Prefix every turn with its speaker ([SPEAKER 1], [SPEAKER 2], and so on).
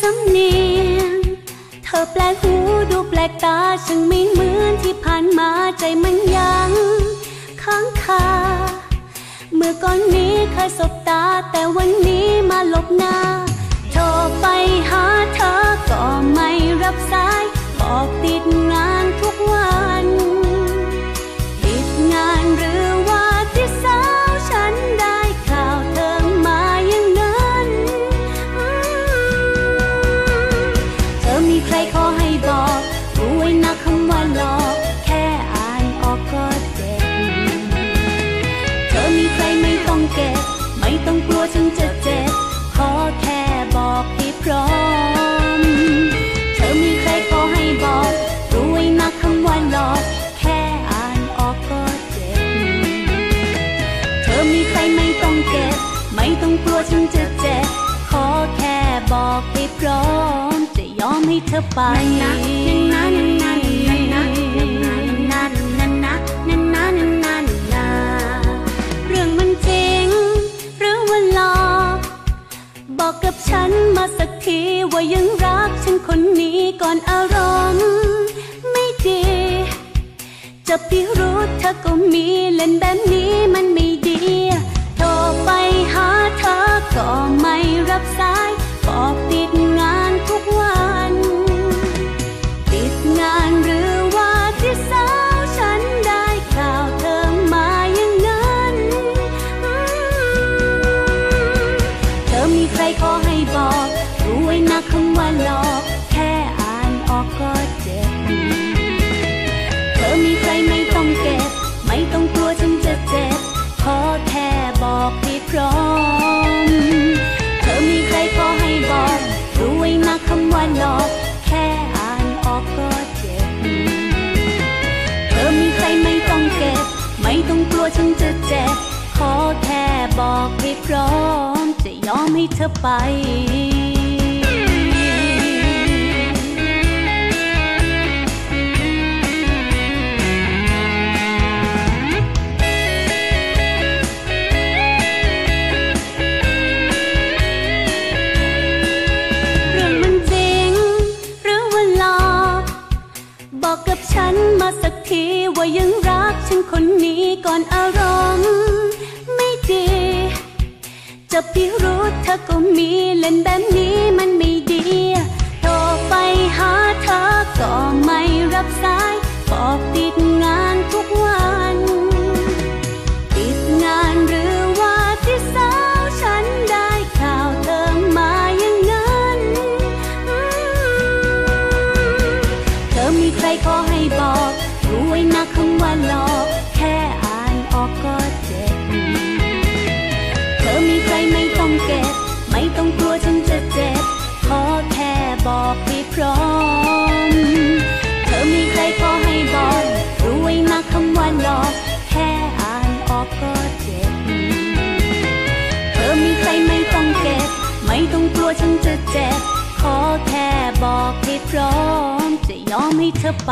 [SPEAKER 1] สำเนียง เธอแปลกหูดูแปลกตาช่างไม่เหมือนที่ผ่านมาใจมันยังค้างคา เมื่อก่อนนี้เคยสบตาแต่วันนี้มาหลบหน้าโทรไปหาเธอก็ไม่รับสายบอกติด ต้องกลัวฉันจะเจ็บ ขอแค่บอกให้พร้อม เธอมีใครขอให้บอกรู้ไว้นะคำว่าหลอก แค่อ่านออกก็เจ็บ เธอมีใครไม่ต้องเก็บ ไม่ต้องกลัวฉันจะเจ็บ ขอแค่บอกให้พร้อม จะยอมให้เธอไป กับฉันมาสักทีว่ายังรักฉันคนนี้ก่อนอารมณ์ไม่ดี จะพิรุธเธอก็มีเล่นแบบนี้ มีใครขอให้บอก รู้ไว้นะคำว่าหลอก แค่อ่านออกก็เจ็บ เธอมีใครไม่ต้องเก็บ ไม่ต้องกลัวฉันจะเจ็บ ขอแค่บอกให้พร้อม เธอมีใครขอให้บอก รู้ไว้นะคำว่าหลอก แค่อ่านออกก็เจ็บ เธอมีใครไม่ต้องเก็บ ไม่ต้องกลัวฉันจะเจ็บ ขอแค่บอกให้พร้อม ยอมให้เธอไปเรื่องมันจริงหรือว่าหลอกบอกกับฉันมาสักทีว่ายังรักฉันคนนี้ก่อนอารมณ์ไม่ดี จะพิรุธเธอก็มีเล่นแบบนี้มันไม่ดีโทรไปหาเธอก็ไม่รับสายบอกติดงานทุกวัน ติดงานหรือว่าที่สาวฉันได้ข่าวเธอมาอย่างนั้นเธอมีใครขอให้บอกรู้ไว้นะคำว่าหลอก แค่อ่านออกก็เจ็บ ต้องกลัวฉันจะเจ็บ ขอแค่บอกให้พร้อม เธอมีใครขอให้บอกรู้ไว้นะคำว่าหลอก แค่อ่านออกก็เจ็บ เธอมีใครไม่ต้องเก็บ ไม่ต้องกลัวฉันจะเจ็บ ขอแค่บอกให้พร้อม จะยอมให้เธอไป